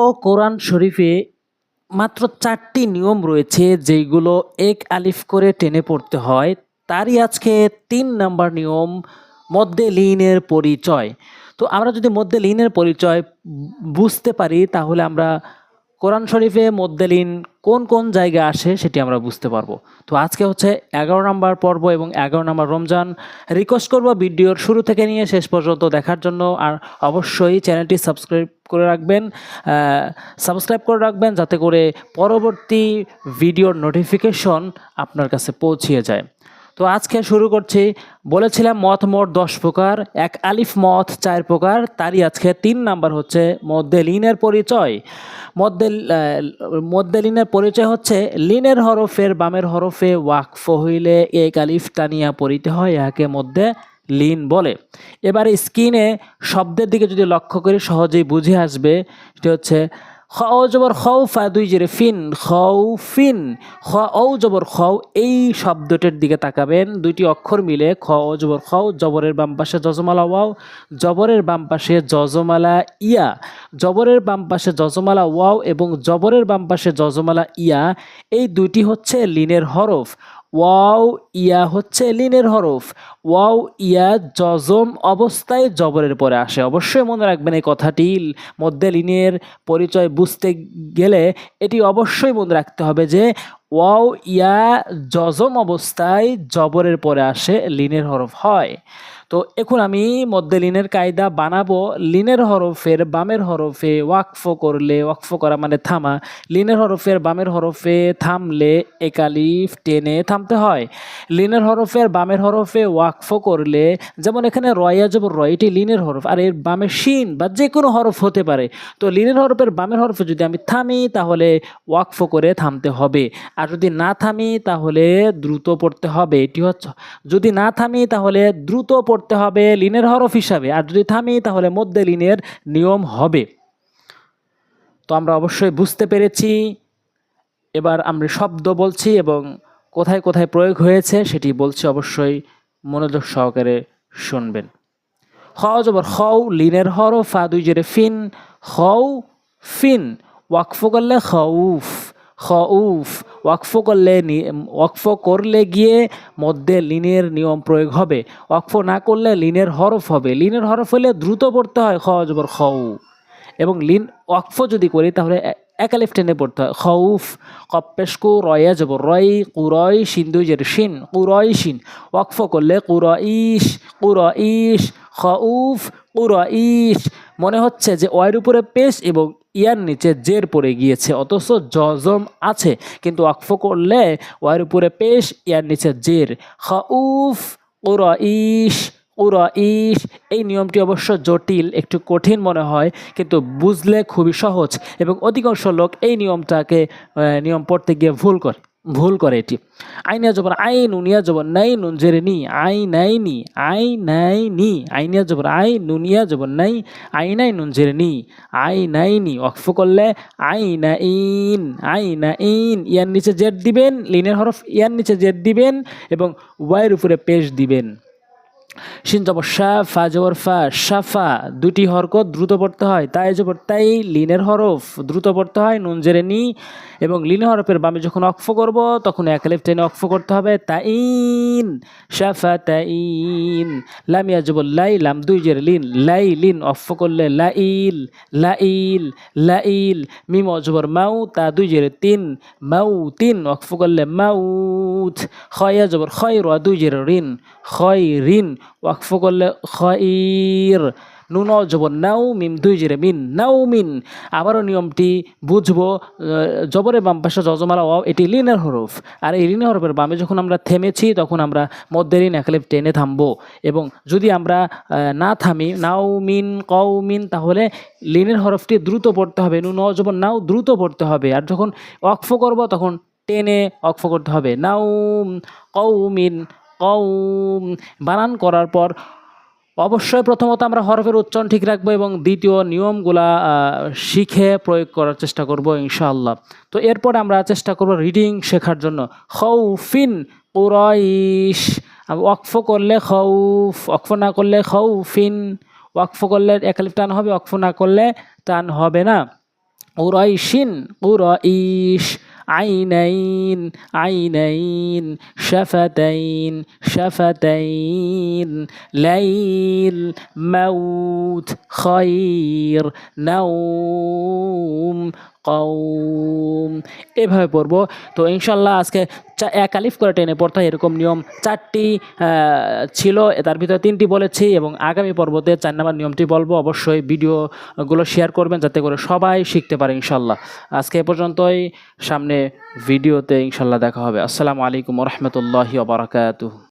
ও কোরআন শরীফে মাত্র চারটি নিয়ম রয়েছে যেইগুলো এক আলিফ করে টেনে পড়তে হয়। তারই আজকে তিন নাম্বার নিয়ম, মধ্যে লিনের পরিচয়। তো আমরা যদি মধ্যে লিনের পরিচয় বুঝতে পারি, তাহলে আমরা কোরআন শরীফে মধ্যে লিন কোন কোন জায়গায় আসে সেটি আমরা বুঝতে পারব। তো আজকে হচ্ছে এগারো নম্বর পর্ব এবং এগারো নম্বর রমজান। রিকোয়েস্ট করব ভিডিওর শুরু থেকে নিয়ে শেষ পর্যন্ত দেখার জন্য আর অবশ্যই চ্যানেলটি সাবস্ক্রাইব করে রাখবেন সাবস্ক্রাইব করে রাখবেন যাতে করে পরবর্তী ভিডিওর নোটিফিকেশন আপনার কাছে পৌঁছিয়ে যায়। তো আজকে শুরু করছি। বলেছিলাম মত মোট দশ প্রকার, এক আলিফ মত চার প্রকার, তারই আজকে তিন নাম্বার হচ্ছে মধ্যে লিনের পরিচয়। মধ্যে মধ্যে লিনের পরিচয় হচ্ছে লিনের হরফের বামের হরফে ওয়াকফ হইলে এক আলিফ টানিয়া পড়িতে হয়, একে মধ্যে লিন বলে। এবারে স্কিনে শব্দের দিকে যদি লক্ষ্য করি, সহজেই বুঝে আসবে, সেটি হচ্ছে খ ও জবর খৌ ফা দুই জেরে ফিন খৌ ফিন খ ও জবর খৌ এই শব্দটির দিকে তাকাবেন। দুইটি অক্ষর মিলে খ ও জবর খৌ জবরের বাম পাশে যজমালা ওয়াও, জবরের বাম পাশে যজমালা ইয়া, জবরের বাম পাশে যজমালা ওয়াও এবং জবরের বাম পাশে যজমালা ইয়া, এই দুইটি হচ্ছে লিনের হরফ। ওয়াও, ইয়া হচ্ছে লিনের হরফ। ওয়াও, ইয়া জজম অবস্থায় জবরের পরে আসে। অবশ্যই মনে রাখবেন এই কথাটি মধ্যে লিনের পরিচয় বুঝতে গেলে এটি অবশ্যই মনে রাখতে হবে যে ওয়াও, ইয়া জজম অবস্থায় জবরের পরে আসে লিনের হরফ হয়। তো এখন আমি মধ্যে লিনের কায়দা বানাবো। লিনের হরফের বামের হরফে ওয়াকফ করলে, ওয়াকফ করা মানে থামা। লিনের হরফের বামের হরফে থামলে একালিফ টেনে থামতে হয়। লিনের হরফের বামের হরফে ওয়াকফ করলে, যেমন এখানে রয়া যাব রয়, এটি লিনের হরফ। আর এর বামে শিন বা যে কোনো হরফ হতে পারে। তো লিনের হরফের বামের হরফে যদি আমি থামি, তাহলে ওয়াকফ করে থামতে হবে। আর যদি না থামি, তাহলে দ্রুত পড়তে হবে। এটি হচ্ছে, যদি না থামি, তাহলে দ্রুত পড়তে হবে লিনের হরফ হিসাবে। আর যদি থামি, তাহলে মধ্যে লিনের নিয়ম হবে। তো আমরা অবশ্যই বুঝতে পেরেছি। এবার আমরা শব্দ বলছি এবং কোথায় কোথায় প্রয়োগ হয়েছে সেটি বলছি অবশ্যই মনোযোগ সহকারে শুনবেন। খ জবর খৌ লিনের হরফ, ফা দুই জেরে ফিন খৌ ফিন, ওয়াকফ করলে খউফ খউফ, ওয়াকফ করলে ওয়াকফ করলে গিয়ে মধ্যে লিনের নিয়ম প্রয়োগ হবে। ওয়াকফ না করলে লিনের হরফ হবে। লিনের হরফ হলে দ্রুত পড়তে হয়, খ জবর খউ। এবং লিন, ওয়াকফ যদি করি তাহলে একালিফ টেনে পড়তে হয়। খউফ, কপ্পেশকু, রয়া যাব রয়, কুরয়, সিন্ধু জের শিন, কুরয় শিন। ওয়াকফ করলে কুরইশ কুরইশ খউফ কুরইশ মনে হচ্ছে যে ওয়ের উপরে পেশ এবং ইয়ার নিচে জের পড়ে গিয়েছে, অথচ জজম আছে। কিন্তু আকফ করলে ওয়ার উপরে পেশ, ইয়ার নিচে জের। খউফ, কুরইশ ইস এই নিয়মটি অবশ্য জটিল, একটু কঠিন মনে হয়, কিন্তু বুঝলে খুবই সহজ এবং অধিকাংশ লোক এই নিয়মটাকে নিয়ম পড়তে গিয়ে ভুল করে। ভুল করে এটি। আইনিয়া জবর আই নুনিয়া জবর নাই, নুন জেরে নি, আই নাই নি, আই নাই নি আইনিয়া জবর আই নুনিয়া জবর নাই, আই নাই, নুন জেরে নি, আই নাই নি অক্ফ করলে আই না ইন আই না ইন ইয়ার নিচে জেড দিবেন, লিনের হরফ ইয়ার নিচে জেড দিবেন এবং ওয়াইয়ের উপরে পেশ দিবেন। শিন জবর শা, ফা ফা সাফা দুটি হরকত দ্রুত পড়তে হয়। তাই জবর তাই লিনের হরফ দ্রুত পড়তে হয়, নুন জেরে নি এবং লিন হরফের বামে যখন অক্ফ করব, তখন এক লেফ টেনে অক্ফ করতে হবে। তাইন সাফা তাইন লামিয়া জবর লাই, লাম দুই জেরে লিন, লাই, লিন অক্ফ করলে লাইল লাইল লাইল, মিম অজবর মাউ, তা দুই জেরে তিন, মাউ তিন অক্ফ করলে মাউথ খয়া জবর খয় র দুই জেরে রিন খয় রিন ওয়াকফ করলে খইর নুন জবর, নাও মিম, দুই জিরে মিন, নাও মিন। আবারও নিয়মটি বুঝব জবরে বাম পাশে জজমালা ওয়াও, এটি লিনের হরফ। আর এই লিনের হরফের বামে যখন আমরা থেমেছি, তখন আমরা মধ্যে ঋণ একালিপ টেনে থামবো। এবং যদি আমরা না থামি, নাও মিন, কও মিন, তাহলে লিনের হরফটি দ্রুত পড়তে হবে। নুন জবর, নাও দ্রুত পড়তে হবে। আর যখন অক্ফ করব, তখন টেনে অক্ফ করতে হবে। নাও কৌ মিন কৌম বানান করার পর অবশ্যই প্রথমত আমরা হরফের উচ্চারণ ঠিক রাখব এবং দ্বিতীয় নিয়মগুলা শিখে প্রয়োগ করার চেষ্টা করব ইনশাআল্লাহ। তো এরপর আমরা চেষ্টা করব রিডিং শেখার জন্য। খৌফিন কুরাইশ। ওয়াকফ করলে খৌফ, ওয়াকফ না করলে খৌফিন। ওয়াকফ করলে একালিফ টান হবে, ওয়াকফ না করলে টান হবে না। উরাইশিন উরাইশ عينين عينين شفتين شفتين. ليل موت خير نوم কৌম এভাবে পড়ব। তো ইনশাল্লাহ আজকে এক আলিফ করে টেনে পড়তে এরকম নিয়ম চারটি ছিল। তার ভিতরে তিনটি বলেছি এবং আগামী পর্বতে চার নাম্বার নিয়মটি বলব। অবশ্যই ভিডিওগুলো শেয়ার করবেন যাতে করে সবাই শিখতে পারে ইনশাল্লাহ। আজকে এ পর্যন্তই। সামনে ভিডিওতে ইনশাল্লাহ দেখা হবে। আসসালামু আলাইকুম রহমতুল্লাহি ওবরাকাতুহ